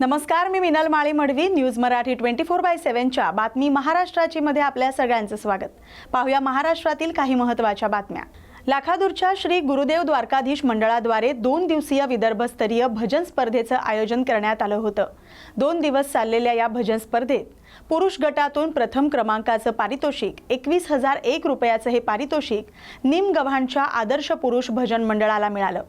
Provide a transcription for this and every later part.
नमस्कार मी Minal Mali Madavi news Marathi twenty four by सेव्हनच्या बातमी महाराष्ट्राची मध्ये आपल्या सगळ्यांचं स्वागत. पाहूया महाराष्ट्रातील काही महत्त्वाच्या बातम्या. लाखादूरच्या श्री गुरुदेव द्वारकाधीश मंडळाद्वारे दोन दिवसीय विदर्भस्तरीय भजन स्पर्धेचं आयोजन करण्यात आलं होतं. दोन दिवस चाललेल्या या भजन स्पर्धेत पुरुष गटातून प्रथम क्रमांकाचं पारितोषिक एकवीस हजार एक रुपयाचं हे पारितोषिक निमगव्हाणच्या आदर्श पुरुष भजन मंडळाला मिळालं.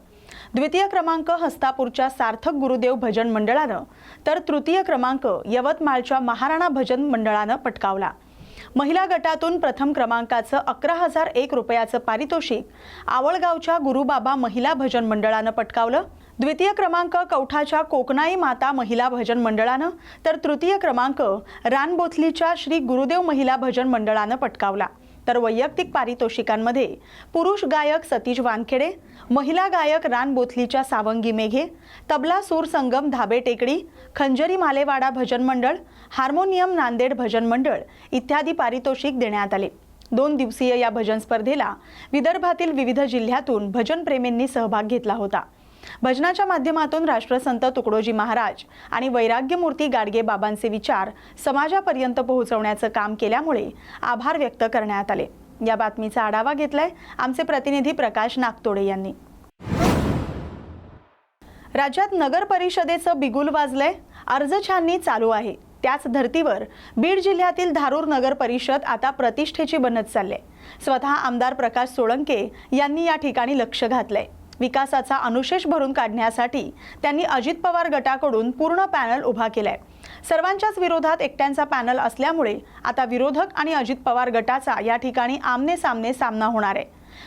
द्वितीय क्रमांक हस्तापूरच्या सार्थक गुरुदेव भजन मंडळानं तर तृतीय क्रमांक यवतमाळच्या महाराणा भजन मंडळानं पटकावला. महिला गटातून प्रथम क्रमांकाचं अकरा हजार एक रुपयाचं पारितोषिक आवळगावच्या गुरुबाबा महिला भजन मंडळानं पटकावलं. द्वितीय क्रमांक कवठाच्या कोकणाई माता महिला भजन मंडळानं तर तृतीय क्रमांक रानबोथलीच्या श्री गुरुदेव महिला भजन मंडळानं पटकावला. तर वैयक्तिक पारितोषिकांमध्ये पुरुष गायक सतीश वानखेडे महिला गायक रान बोथलीच्या सावंगी मेघे तबला सूर संगम धाबे टेकडी खंजरी मालेवाडा भजन मंडळ हार्मोनियम नांदेड भजन मंडळ इत्यादी पारितोषिक देण्यात आले. दोन दिवसीय या भजन स्पर्धेला विदर्भातील विविध जिल्ह्यातून भजनप्रेमींनी सहभाग घेतला होता. भजनाच्या माध्यमातून राष्ट्रसंत तुकडोजी महाराज आणि वैराग्यमूर्ती गाडगे बाबांचे विचार समाजापर्यंत पोहोचवण्याचं काम केल्यामुळे आभार व्यक्त करण्यात आले. या बातमीचा आढावा घेतलाय आमचे प्रतिनिधी प्रकाश नागतोडे यांनी. राज्यात नगर परिषदेचं बिगुल वाजलंय. अर्ज छाननी चालू आहे. त्याच धर्तीवर बीड जिल्ह्यातील धारूर नगर परिषद आता प्रतिष्ठेची बनत चालली आहे. स्वतः आमदार प्रकाश सोळंके यांनी या ठिकाणी लक्ष घातलंय. विकासाचा अनुशेष भरून काढण्यासाठी त्यांनी अजित पवार गटाकडून पूर्ण पॅनल उभा केलाय. सर्वांच्याच विरोधात एकट्यांचा पॅनल असल्यामुळे आता विरोधक आणि अजित पवार गटाचा या ठिकाणी आमने सामने सामना होणार आहे.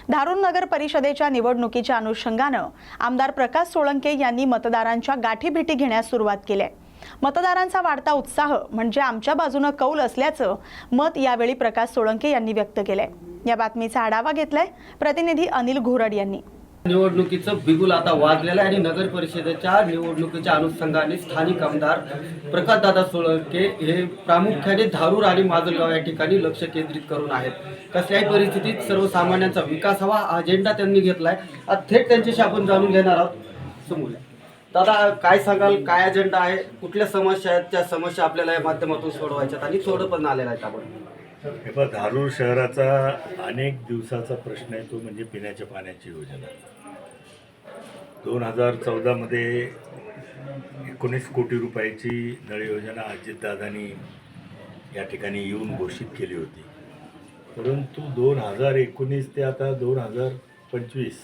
धारूर नगर परिषदेच्या निवडणुकीच्या अनुषंगानं आमदार प्रकाश सोळंके यांनी मतदारांच्या गाठीभेटी घेण्यास सुरुवात केली आहे. मतदारांचा वाढता उत्साह म्हणजे आमच्या बाजूनं कौल असल्याचं मत यावेळी प्रकाश सोळंके यांनी व्यक्त केलंय. या बातमीचा आढावा घेतलाय प्रतिनिधी अनिल घोरड यांनी. निवडणुकीचं बिगुल आता वाजलेलं आहे आणि नगर परिषदेच्या निवडणुकीच्या अनुषंगाने स्थानिक आमदार प्रकाशदादा सोळंके हे प्रामुख्याने धारूर आणि माजलगाव या ठिकाणी लक्ष केंद्रित करून आहेत. कसल्याही परिस्थितीत सर्वसामान्यांचा विकास हवा हा अजेंडा त्यांनी घेतलाय. आज थेट त्यांच्याशी आपण जाणून घेणार आहोत. समोर दादा काय सांगाल? काय अजेंडा आहे? कुठल्या समस्या आहेत त्या समस्या आपल्याला या माध्यमातून सोडवायच्यात? आणि थोडं पण आलेला आहेत आपण हे धारूर शहराचा अनेक दिवसाचा प्रश्न आहे तो म्हणजे पिण्याच्या पाण्याची योजना. दोन हजार चौदामध्ये एकोणीस कोटी रुपयाची नळ योजना अजितदादांनी या ठिकाणी येऊन घोषित केली होती. परंतु दोन हजार एकोणीस ते आता दोन हजार पंचवीस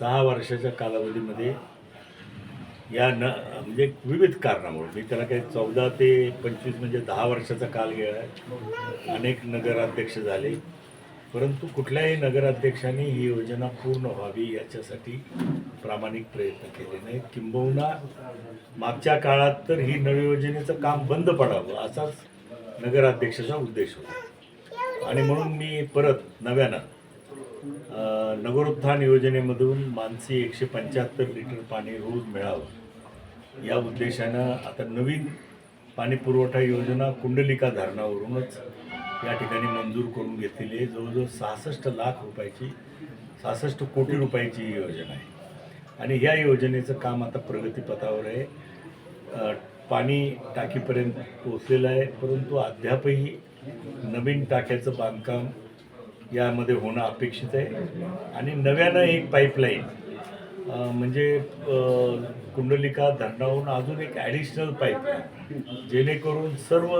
सहा वर्षाच्या कालावधीमध्ये या न म्हणजे विविध कारणामुळे मी त्याला काही चौदा ते पंचवीस म्हणजे दहा वर्षाचा काल गेला आहे. अनेक नगराध्यक्ष झाले. परंतु कुठल्याही नगराध्यक्षांनी ही योजना पूर्ण व्हावी याच्यासाठी प्रामाणिक प्रयत्न केले नाहीत. किंबहुना मागच्या काळात तर ही नवी योजनेचं काम बंद पडावं असाच नगराध्यक्षाचा उद्देश होता. आणि म्हणून मी परत नव्यानं नगरोत्थान योजनेमधून मानसी एकशे पंच्याहत्तर लिटर पाणी रोज मिळावं. या उद्देशानं आता नवीन पाणी पुरवठा योजना कुंडलिका धरणावरूनच या ठिकाणी मंजूर करून घेतलेली आहे. जवळजवळ सहासष्ट लाख रुपयाची सहासष्ट कोटी रुपयाची ही योजना आहे. आणि ह्या योजनेचं काम आता प्रगतीपथावर आहे. पाणी टाकीपर्यंत पोचलेलं आहे परंतु अद्यापही नवीन टाक्याचं बांधकाम यामध्ये होणं अपेक्षित आहे. आणि नव्यानं एक पाईपलाईन म्हणजे कुंडलिका धरणावरून अजून एक ॲडिशनल पाईपलाईन जेणेकरून सर्व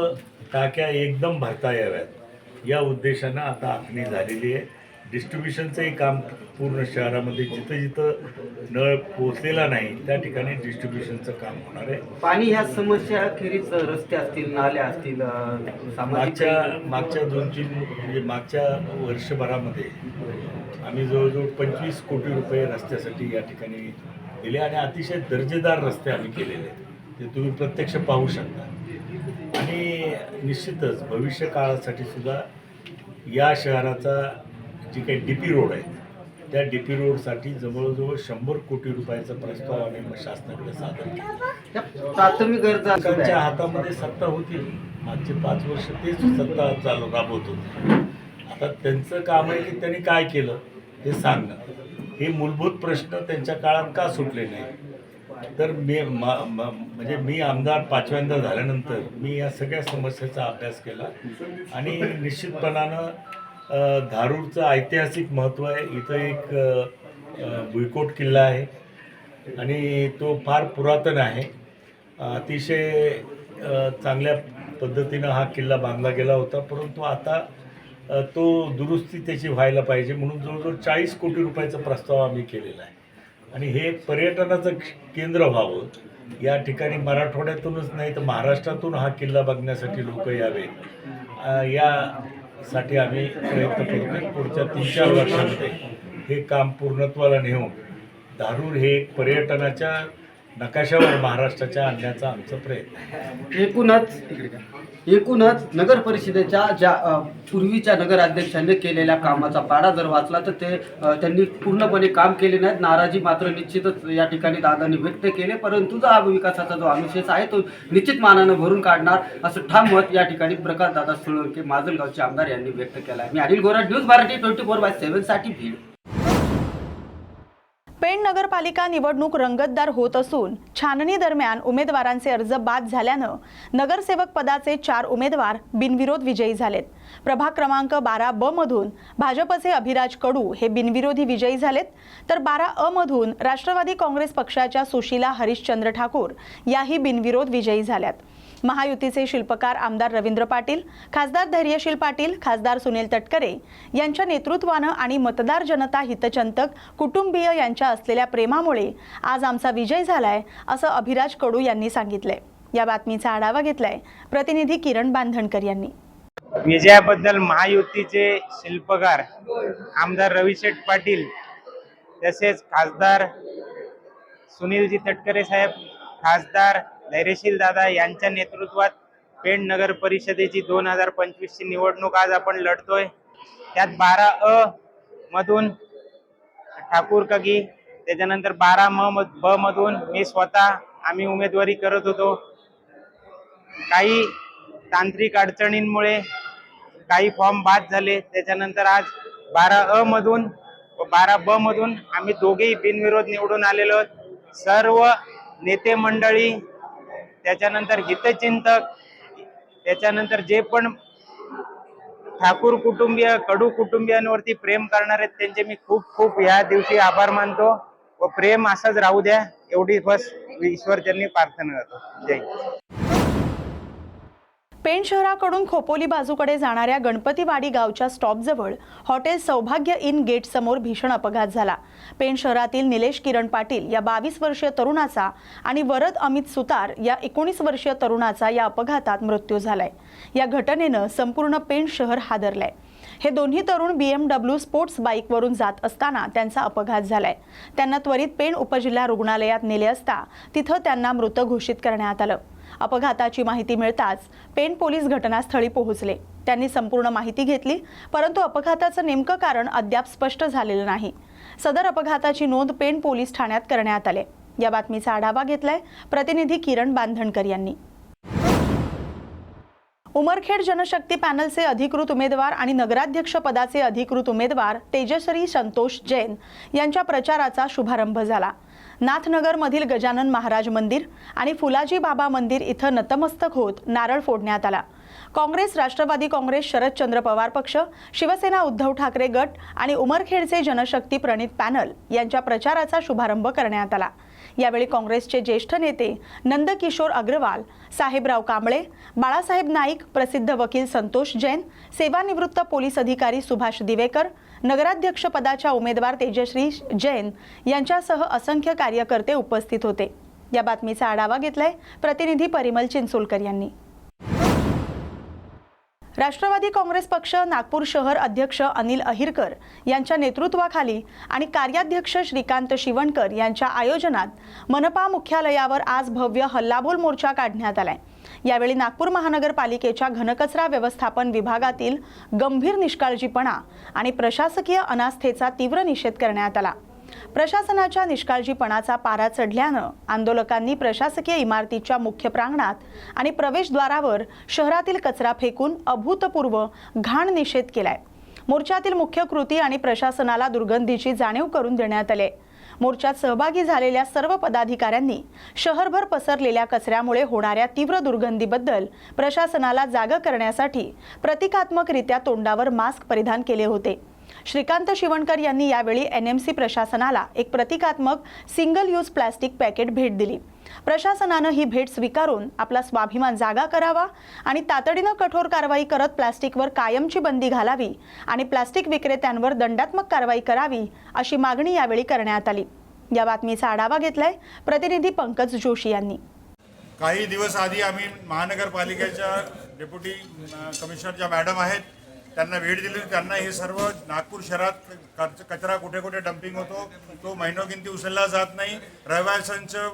टाक्या एकदम भरता याव्यात. या उद्देशानं आता आखणी झालेली आहे. डिस्ट्रीब्युशनचंही काम पूर्ण शहरामध्ये जिथं जिथं नळ पोचलेला नाही त्या ठिकाणी डिस्ट्रीब्युशनचं काम होणार आहे. पाणी ह्या समस्या अखेरीच रस्ते असतील नाल्या असतील मागच्या मागच्या दोन तीन म्हणजे मागच्या वर्षभरामध्ये आम्ही जवळजवळ पंचवीस कोटी रुपये रस्त्यासाठी या ठिकाणी दिले आणि अतिशय दर्जेदार रस्ते आम्ही केलेले आहेत. ते तुम्ही प्रत्यक्ष पाहू शकता. निश्चितच भविष्य काळासाठी सुद्धा या शहराचा जी काही डी पी रोड आहे त्या डी पी रोडसाठी जवळजवळ शंभर कोटी रुपयाचा प्रस्ताव आम्ही शासनाकडे सादर केला. प्राथमिक गरजा काय? त्यांच्या हातामध्ये सत्ता होती. मागचे पाच वर्ष तेच सत्ता चालू राबवत होते. आता त्यांचं काम आहे की त्यांनी काय केलं हे सांगणं हे मूलभूत प्रश्न त्यांच्या काळात का सुटले नाही तर मी मा- म्हणजे मी आमदार पाचव्यांदा झाल्यानंतर मी या सगळ्या समस्येचा अभ्यास केला. आणि निश्चितपणानं धारूरचं ऐतिहासिक महत्त्व आहे. इथं एक भुईकोट किल्ला आहे. आणि तो फार पुरातन आहे. अतिशय चांगल्या पद्धतीनं हा किल्ला बांधला गेला होता. परंतु आता तो दुरुस्ती त्याची व्हायला पाहिजे म्हणून जवळजवळ चाळीस कोटी रुपयाचा प्रस्ताव आम्ही केलेला आहे. आणि हे पर्यटनाचं केंद्र व्हावं. या ठिकाणी मराठवाड्यातूनच नाही तर महाराष्ट्रातून हा किल्ला बघण्यासाठी लोक यावेत. यासाठी आम्ही प्रयत्न करतो पुढच्या तीन चार वर्षामध्ये हे काम पूर्णत्वाला नेऊन धारूर हे पर्यटनाच्या नकाशावर महाराष्ट्राच्या आणण्याचा आमचा प्रयत्न एकूणच एकूणच नगर परिषदेच्या ज्या पूर्वीच्या नगराध्यक्षांनी केलेल्या कामाचा पाडा जर वाचला तर ते त्यांनी पूर्णपणे काम केले नाहीत. नाराजी मात्र निश्चितच या ठिकाणी दादांनी व्यक्त केले. परंतु जो हा विकासाचा जो अनुशेष आहे तो निश्चित मानानं भरून काढणार असं ठाम मत या ठिकाणी प्रकाश दादा सोळंके माजलगावचे आमदार यांनी व्यक्त केलं आहे. मी Anil Gora news Marathi twenty four by सेव्हनसाठी भीड पेण नगरपालिका निवडणूक रंगतदार होत असून छाननी दरम्यान उमेदवारांचे अर्ज बाद झाल्यानं नगरसेवक पदाचे चार उमेदवार बिनविरोध विजयी झालेत. प्रभाग क्रमांक बारा ब मधून भाजपचे अभिराज कडू हे बिनविरोधी विजयी झालेत. तर बारा अ मधून राष्ट्रवादी काँग्रेस पक्षाच्या सुशीला हरिश्चंद्र ठाकूर याही बिनविरोध विजयी झाल्यात. महायुतीचे शिल्पकार आमदार रवींद्र पाटील खासदार धैर्यशील पाटील खासदार सुनील तटकरे यांच्या नेतृत्वानं आणि मतदार जनता हितचंतक कुटुंबीय यांच्या असलेल्या प्रेमामुळे आज आमचा विजय झालाय असं अभिराज कडू यांनी सांगितलंय. या बातमीचा आढावा घेतलाय प्रतिनिधी किरण बांधणकर यांनी. विजयाबद्दल महायुतीचे शिल्पकार आमदार रविशेठ पाटील तसेच खासदार सुनीलजी तटकरे साहेब खासदार धैर्यशील दादा यांच्या नेतृत्वात पेण नगर परिषदेची दोन हजार पंचवीसची निवडणूक आज आपण लढतोय. त्यात बारा अ मधून ठाकूर कगी त्याच्यानंतर बारा म ब मधून मी स्वतः आम्ही उमेदवारी करत होतो. काही तांत्रिक अडचणींमुळे काही फॉर्म बाद झाले. त्याच्यानंतर आज बारा अ मधून व बारा ब मधून आम्ही दोघेही बिनविरोध निवडून आलेलो आहोत. सर्व नेते मंडळी त्याच्यानंतर हितचिंतक त्याच्यानंतर जे पण ठाकूर कुटुंबीय कडू कुटुंबियांवरती प्रेम करणार आहेत त्यांचे मी खूप खूप या दिवशी आभार मानतो व प्रेम असंच राहू द्या. एवढी बस ईश्वर त्यांनी प्रार्थना करतो. जय पेण शहराकडून खोपोली बाजूकडे जाणाऱ्या गणपतीवाडी गावच्या स्टॉपजवळ हॉटेल सौभाग्य इन गेट समोर भीषण अपघात झाला. पेण शहरातील निलेश किरण पाटील या बावीस वर्षीय तरुणाचा आणि वरद अमित सुतार या एकोणीस वर्षीय तरुणाचा या अपघातात मृत्यू झालाय. या घटनेनं संपूर्ण पेण शहर हादरलंय. हे दोन्ही तरुण बीएमडब्ल्यू स्पोर्ट्स बाईकवरून जात असताना त्यांचा अपघात झालाय. त्यांना त्वरित पेण उपजिल्हा रुग्णालयात नेले असता तिथं त्यांना मृत घोषित करण्यात आलं. अपघाताची माहिती मिळताच पेण पोलीस घटनास्थळी पोहोचले. त्यांनी संपूर्ण माहिती घेतली परंतु अपघाताचं नेमकं कारण अद्याप स्पष्ट झालेलं नाही. सदर अपघाताची नोंद पेण पोलीस ठाण्यात करण्यात आले. या बातमीचा आढावा घेतलाय प्रतिनिधी किरण बांधणकर यांनी. उमरखेड जनशक्ती पॅनलचे अधिकृत उमेदवार आणि नगराध्यक्ष पदाचे अधिकृत उमेदवार तेजश्री संतोष जैन यांच्या प्रचाराचा शुभारंभ झाला. नाथनगरमधील गजानन महाराज मंदिर आणि फुलाजी बाबा मंदिर इथं नतमस्तक होत नारळ फोडण्यात आला. काँग्रेस राष्ट्रवादी काँग्रेस शरदचंद्र पवार पक्ष शिवसेना उद्धव ठाकरे गट आणि उमरखेडचे जनशक्ती प्रणित पॅनल यांच्या प्रचाराचा शुभारंभ करण्यात आला. यावेळी काँग्रेसचे ज्येष्ठ नेते नंदकिशोर अग्रवाल साहेबराव कांबळे बाळासाहेब नाईक प्रसिद्ध वकील संतोष जैन सेवानिवृत्त पोलीस अधिकारी सुभाष दिवेकर नगराध्यक्षपदाच्या उमेदवार तेजश्री जैन यांच्यासह असंख्य कार्यकर्ते उपस्थित होते. या बातमीचा आढावा घेतलाय प्रतिनिधी परिमल चिंचोलकर यांनी. राष्ट्रवादी काँग्रेस पक्ष नागपूर शहर अध्यक्ष अनिल अहिरकर यांच्या नेतृत्वाखाली आणि कार्याध्यक्ष श्रीकांत शिवणकर यांच्या आयोजनात मनपा मुख्यालयावर आज भव्य हल्लाबोल मोर्चा काढण्यात आलाय. यावेळी नागपूर महानगरपालिकेच्या घनकचरा व्यवस्थापन विभागातील गंभीर निष्काळजीपणा आणि प्रशासकीय अनास्थेचा तीव्र निषेध करण्यात आला. प्रशासनाच्या निष्काळजीपणाचा पारा चढल्यानं आंदोलकांनी प्रशासकीय इमारतीच्या मुख्य प्रांगणात आणि प्रवेशद्वारावर शहरातील कचरा फेकून अभूतपूर्व घाण निषेध केलाय. मोर्चातील मुख्य कृती आणि प्रशासनाला दुर्गंधीची जाणीव करून देण्यात आले. मोर्चात सहभागी झालेल्या सर्व पदाधिकाऱ्यांनी शहरभर पसरलेल्या कचऱ्यामुळे होणाऱ्या तीव्र दुर्गंधीबद्दल प्रशासनाला जाग करण्यासाठी प्रतिकात्मकरित्या तोंडावर मास्क परिधान केले होते. श्रीकांत शिवणकर यांनी यावेळी एन एम सी प्रशासनाला एक प्रतिकात्मक सिंगल यूज प्लॅस्टिक पॅकेट भेट दिली. प्रशासनानं ही भेट स्वीकारून आपला स्वाभिमान जागा करावा आणि तातडीनं कठोर कारवाई करत प्लास्टिकवर कायमची बंदी घालावी आणि प्लास्टिक विक्रेत्यांवर दंडात्मक कारवाई करावी अशी मागणी यावेळी करण्यात आली. या बातमीचा आढावा घेतलाय प्रतिनिधी पंकज जोशी यांनी. काही दिवस आधी आम्ही महानगरपालिकेच्या डेप्युटी कमिशनर ज्या मॅडम आहेत त्यांना भेट दिली त्यांना हे सर्व नागपूर शहरात कच- कचरा कुठे कुठे डम्पिंग होतो तो महिनोगिंती उचलला जात नाही. रहिवाशांचं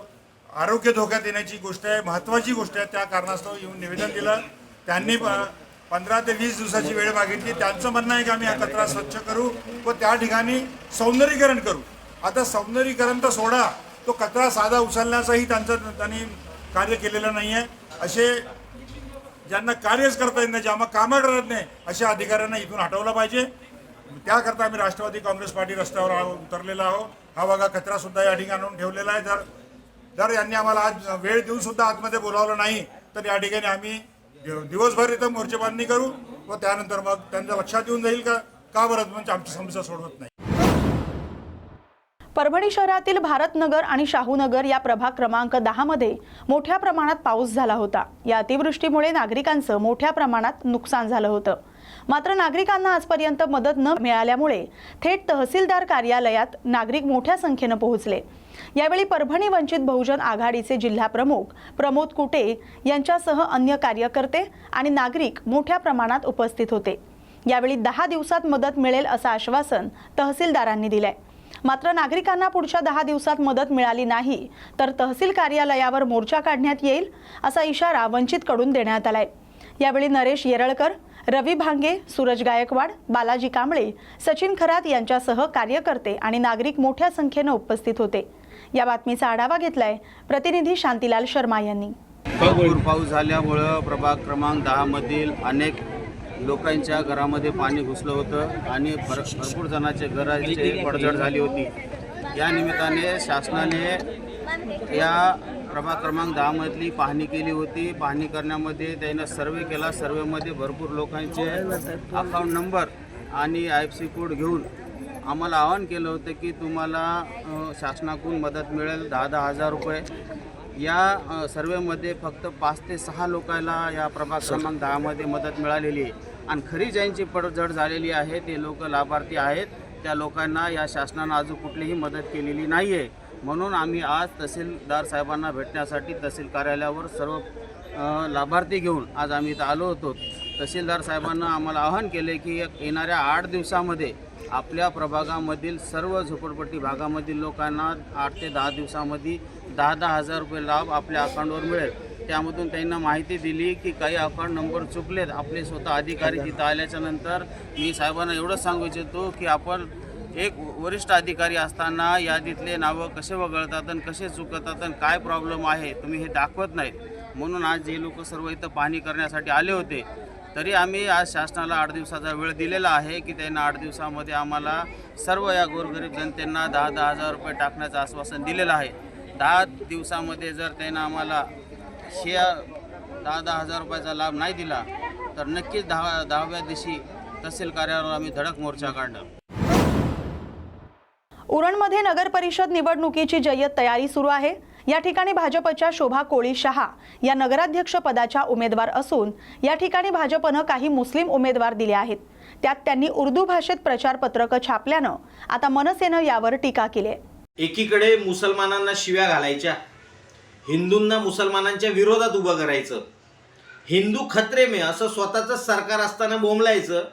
आरोग्य धोक्यात येण्याची गोष्ट आहे महत्त्वाची गोष्ट आहे त्या कारणास्तव येऊन निवेदन दिलं. त्यांनी प- पंधरा ते वीस दिवसाची वेळ मागितली. त्यांचं म्हणणं आहे की आम्ही हा कचरा स्वच्छ करू व त्या ठिकाणी सौंदर्यीकरण करू. आता सौंदर्यीकरण तर सोडा तो कचरा साधा उचलण्याचंही त्यांचं त्यांनी कार्य केलेलं नाही आहे असे ज्यांना कार्यच करता येत नाही आम्हाला कामं करत नाही अशा अधिकाऱ्यांना इथून हटवलं पाहिजे. त्याकरता आम्ही राष्ट्रवादी काँग्रेस पार्टी रस्त्यावर आहो- उतरलेला आहोत हा बघा कचरा सुद्धा या ठिकाणी आणून ठेवलेला आहे. जर जर यांनी आम्हाला आज वेळ देऊन सुद्धा आतमध्ये बोलावलं नाही तर या ठिकाणी आम्ही दिवसभर इथं मोर्चेबांधणी करू व त्यानंतर मग त्यांच्या लक्षात येऊन जाईल का का बरं म्हणजे आमची समस्या सोडवत नाही. परभणी शहरातील भारतनगर आणि शाहूनगर या प्रभाग क्रमांक दहामध्ये मोठ्या प्रमाणात पाऊस झाला होता. या अतिवृष्टीमुळे नागरिकांचं मोठ्या प्रमाणात नुकसान झालं होतं. मात्र नागरिकांना आजपर्यंत मदत न मिळाल्यामुळे थेट तहसीलदार कार्यालयात नागरिक मोठ्या संख्येनं पोहोचले. यावेळी परभणी वंचित बहुजन आघाडीचे जिल्हा प्रमुख प्रमोद कुटे यांच्यासह अन्य कार्यकर्ते आणि नागरिक मोठ्या प्रमाणात उपस्थित होते. यावेळी दहा दिवसात मदत मिळेल असं आश्वासन तहसीलदारांनी दिलंय. मात्र नागरिकांना पुढच्या दहा दिवसात मदत मिळाली नाही तर तहसील कार्यालयावर मोर्चा काढण्यात येईल असा इशारा वंचितकडून देण्यात आलाय. यावेळी नरेश येरळकर रवी भांगे सूरज गायकवाड बालाजी कांबळे सचिन खरात यांच्यासह कार्यकर्ते आणि नागरिक मोठ्या संख्येनं उपस्थित होते. या बातमीचा आढावा घेतलाय प्रतिनिधी शांतीलाल शर्मा यांनी. पाऊस झाल्यामुळं प्रभाग क्रमांक दहामधील अनेक लोकांच्या घरामध्ये पाणी घुसलं होतं आणि भर भरपूर जणांचे घराचे पडझड झाली होती. या निमित्ताने शासनाने या प्रभाग क्रमांक दहामधली पाहणी केली होती. पाहणी करण्यामध्ये त्यानं सर्वे केला. सर्वेमध्ये भरपूर लोकांचे अकाउंट नंबर आणि आय एफ सी कोड घेऊन आम्हाला आवाहन केलं होतं की तुम्हाला शासनाकडून मदत मिळेल. दहा दहा हजार रुपये. या सर्वेमध्ये फक्त पाच ते सहा लोकांना या प्रभाग क्रमांक दहामध्ये मदत मिळालेली आहे. आणि खरी ज्यांची पडझड झालेली आहे ते लोक लाभार्थी आहेत. त्या लोकांना या शासनानं अजून कुठलीही मदत केलेली नाही आहे म्हणून आम्ही आज तहसीलदार साहेबांना भेटण्यासाठी तहसील कार्यालयावर सर्व लाभार्थी घेऊन आज आम्ही इथं आलो होतो. तहसीलदार साहेबांना आम्हाला आवाहन केले की येणाऱ्या आठ दिवसामध्ये आपल्या प्रभागामधील सर्व झोपडपट्टी भागामधील लोकांना आठ ते दहा दिवसामध्ये दहा दहा हजार रुपये लाभ आपल्या अकाउंटवर मिळेल. त्यामधून त्यांना माहिती दिली की काही अकाउंट नंबर चुकलेत. आपले स्वतः अधिकारी तिथं आल्याच्यानंतर मी साहेबांना एवढंच सांगू इच्छितो की आपण एक वरिष्ठ अधिकारी असताना यादीतले नावं कसे वगळतात आणि कसे चुकतात आणि काय प्रॉब्लेम आहे तुम्ही हे दाखवत नाहीत. म्हणून आज जे लोक सर्व इथं पाहणी करण्यासाठी आले होते तरी आम्ही आज शासनाला आठ दिवसाचा वेळ दिलेला आहे की त्यांना आठ दिवसामध्ये आम्हाला सर्व या गोरगरीब जनतेंना दहा दहा हजार रुपये टाकण्याचं आश्वासन दिलेलं आहे. दहा दिवसामध्ये जर त्यांना आम्हाला शे दहा दहा हजार रुपयाचा लाभ नाही दिला तर नक्कीच दहा दहाव्या दिवशी तहसील कार्यालयावर आम्ही धडक मोर्चा काढणार. उरणमध्ये नगर परिषद निवडणुकीची जय्यत तयारी सुरू आहे. या ठिकाणी भाजपच्या शोभा कोळी शहा या नगराध्यक्ष पदाच्या उमेदवार असून या ठिकाणी भाजपनं काही मुस्लिम उमेदवार दिले आहेत. त्यात त्यांनी उर्दू भाषेत प्रचारपत्रकं छापल्यानं आता मनसेनं यावर टीका केली आहे. एकीकडे मुसलमानांना शिव्या घालायच्या हिंदूंना मुसलमानांच्या विरोधात उभं करायचं हिंदू खत्रे मे असं स्वतःचं सरकार असताना बोंबलायचं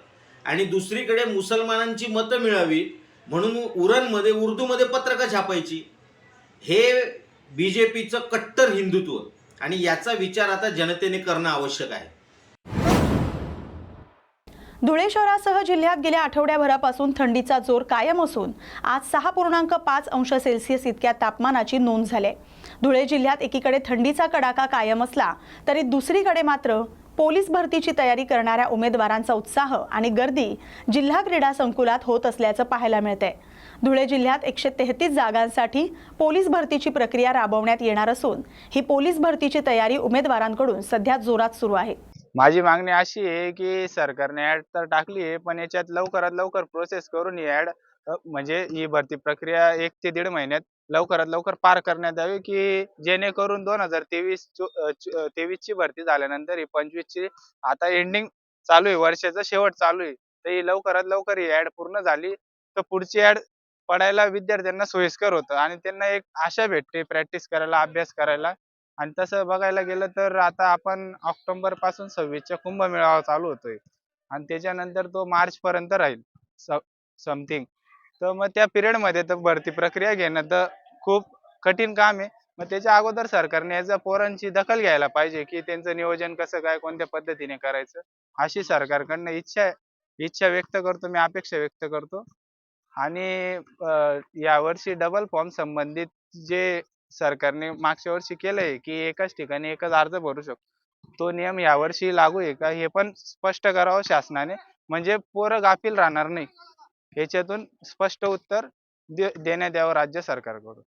आणि दुसरीकडे मुसलमानांची मतं मिळावी म्हणून उरणमध्ये उर्दूमध्ये पत्रकं छापायची हे बी जे पीचं कट्टर हिंदुत्व. आणि याचा विचार आता जनतेने करणं आवश्यक आहे. धुळे शहरासह जिल्ह्यात गेल्या आठवड्याभरापासून थंडीचा जोर कायम असून आज सहा पूर्णांक पाच अंश सेल्सिअस इतक्या तापमानाची नोंद झाली आहे. धुळे जिल्ह्यात एकीकडे थंडीचा कडाका कायम असला तरी दुसरीकडे मात्र पोलीस भरतीची तयारी करणाऱ्या उमेदवारांचा उत्साह आणि गर्दी जिल्हा क्रीडा संकुलात होत असल्याचं पाहायला मिळतंय धुळे जिल्ह्यात एकशे तेहतीस जागांसाठी पोलीस भरतीची प्रक्रिया राबवण्यात येणार असून ही पोलीस भरतीची तयारी उमेदवारांकडून सध्या जोरात सुरू आहे माझी मागणी अशी आहे की सरकारने ऍड तर टाकली आहे पण याच्यात लवकरात लवकर प्रोसेस करून ही ऍड म्हणजे ही भरती प्रक्रिया एक ते दीड महिन्यात लवकरात लवकर पार करण्यात यावी की जेणेकरून दोन हजार तेवीस तेवीस ची भरती झाल्यानंतर ही पंचवीस ची आता एंडिंग चालू आहे वर्षाचा शेवट चालू आहे. तर ही लवकरात लवकर ही ऍड पूर्ण झाली तर पुढची ऍड पडायला विद्यार्थ्यांना सोयीस्कर होतं आणि त्यांना एक आशा भेटते प्रॅक्टिस करायला अभ्यास करायला. आणि तसं बघायला गेलं तर आता आपण ऑक्टोबरपासून सव्वीसच्या कुंभमेळावा चालू होतोय. आणि त्याच्यानंतर तो मार्च पर्यंत राहील समथिंग तर मग त्या पिरियडमध्ये तर भरती प्रक्रिया घेणं तर खूप कठीण काम आहे. मग त्याच्या अगोदर सरकारने याचा पोरांची दखल घ्यायला पाहिजे की त्यांचं नियोजन कसं काय कोणत्या पद्धतीने करायचं अशी सरकारकडनं इच्छा इच्छा व्यक्त करतो मी अपेक्षा व्यक्त करतो. आणि यावर्षी डबल फॉर्म संबंधित जे सरकारने मागच्या वर्षी केलंय की एकाच ठिकाणी एकच अर्ज भरू शकतो तो नियम यावर्षी लागू आहे का हे पण स्पष्ट करावं शासनाने. म्हणजे पोरं गाफील राहणार नाही. याच्यातून स्पष्ट उत्तर दे- देण्यात यावं राज्य सरकारकडून.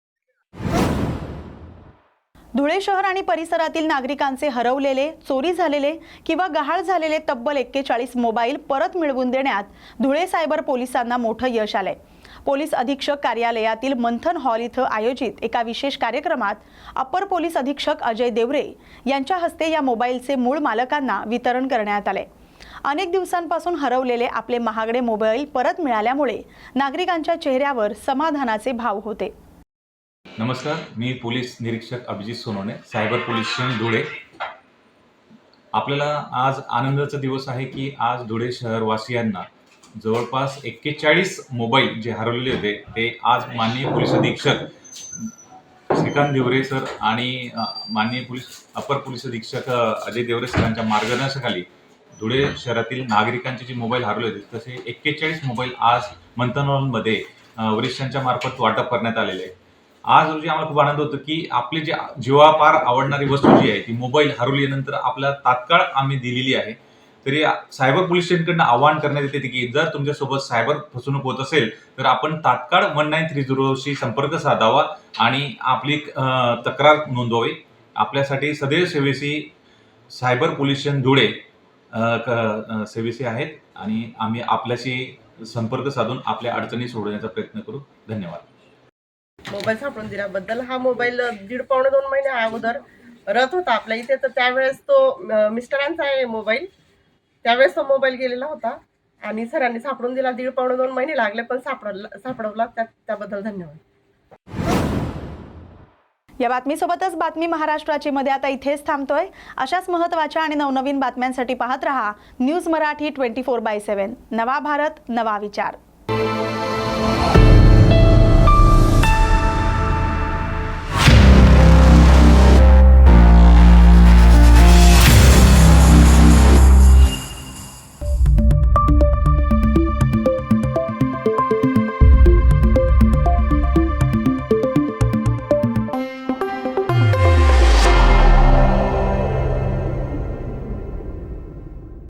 धुळे शहर आणि परिसरातील नागरिकांचे हरवलेले चोरी झालेले किंवा गहाळ झालेले तब्बल एक्केचाळीस मोबाईल परत मिळवून देण्यात धुळे सायबर पोलिसांना मोठं यश आलंय. पोलीस अधीक्षक कार्यालयातील मंथन हॉल इथं आयोजित एका विशेष कार्यक्रमात अपर पोलीस अधीक्षक अजय देवरे यांच्या हस्ते या मोबाईलचे मूळ मालकांना वितरण करण्यात आले. अनेक दिवसांपासून हरवलेले आपले महागडे मोबाईल परत मिळाल्यामुळे नागरिकांच्या चेहऱ्यावर समाधानाचे भाव होते. नमस्कार मी पोलीस निरीक्षक Abhijit Sonawane cyber police station Dhule. आपल्याला आज आनंदाचा दिवस आहे की आज धुळे शहरवासियांना जवळपास एक्केचाळीस मोबाईल जे हरवलेले होते ते आज माननीय पोलीस अधीक्षक श्रीकांत देवरे सर आणि माननीय पोलीस अपर पोलीस अधीक्षक अजय देवरे सरांच्या मार्गदर्शनाखाली धुळे शहरातील नागरिकांचे जे मोबाईल हरवले होते तसे एक्केचाळीस मोबाईल आज मंथन वरिष्ठांच्या मार्फत वाटप करण्यात आलेले आहे आज रोजी आम्हाला खूप आनंद होतो की आपली जी जीवापार आवडणारी वस्तू जी आहे ती मोबाईल हरवल्यानंतर आपल्याला तात्काळ आम्ही दिलेली आहे. तरी सायबर पोलीस स्टेशनकडनं आवाहन करण्यात येते की जर तुमच्यासोबत सायबर फसवणूक होत असेल तर आपण तात्काळ वन नाईन थ्री झिरोशी संपर्क साधावा आणि आपली तक्रार नोंदवावी. आपल्यासाठी सदैव सेवेसी सायबर पोलीस स्टेशन धुळे क- सेवेसी आहेत आणि आम्ही आपल्याशी संपर्क साधून आपल्या अडचणी सोडवण्याचा प्रयत्न करू. धन्यवाद. मोबाईल सापडून दिल्याबद्दल हा मोबाईल दीड पावणे दोन महिने अगोदर रथ होता आपल्या इथे. तर त्यावेळेस तो मिस्टरांचा आहे मोबाईल. त्यावेळेस तो मोबाईल गेलेला होता. आणि सरांनी सापडून दिला. दीड पावणे दोन महिने लागले पण सापडला सापडवला. त्या त्याबद्दल धन्यवाद. या बातमीसोबतच बातमी महाराष्ट्राची मध्ये आता इथेच थांबतोय. अशाच महत्त्वाच्या आणि नवनवीन बातम्यांसाठी पाहत रहा news Marathi twenty four by seven. नवा भारत नवा विचार.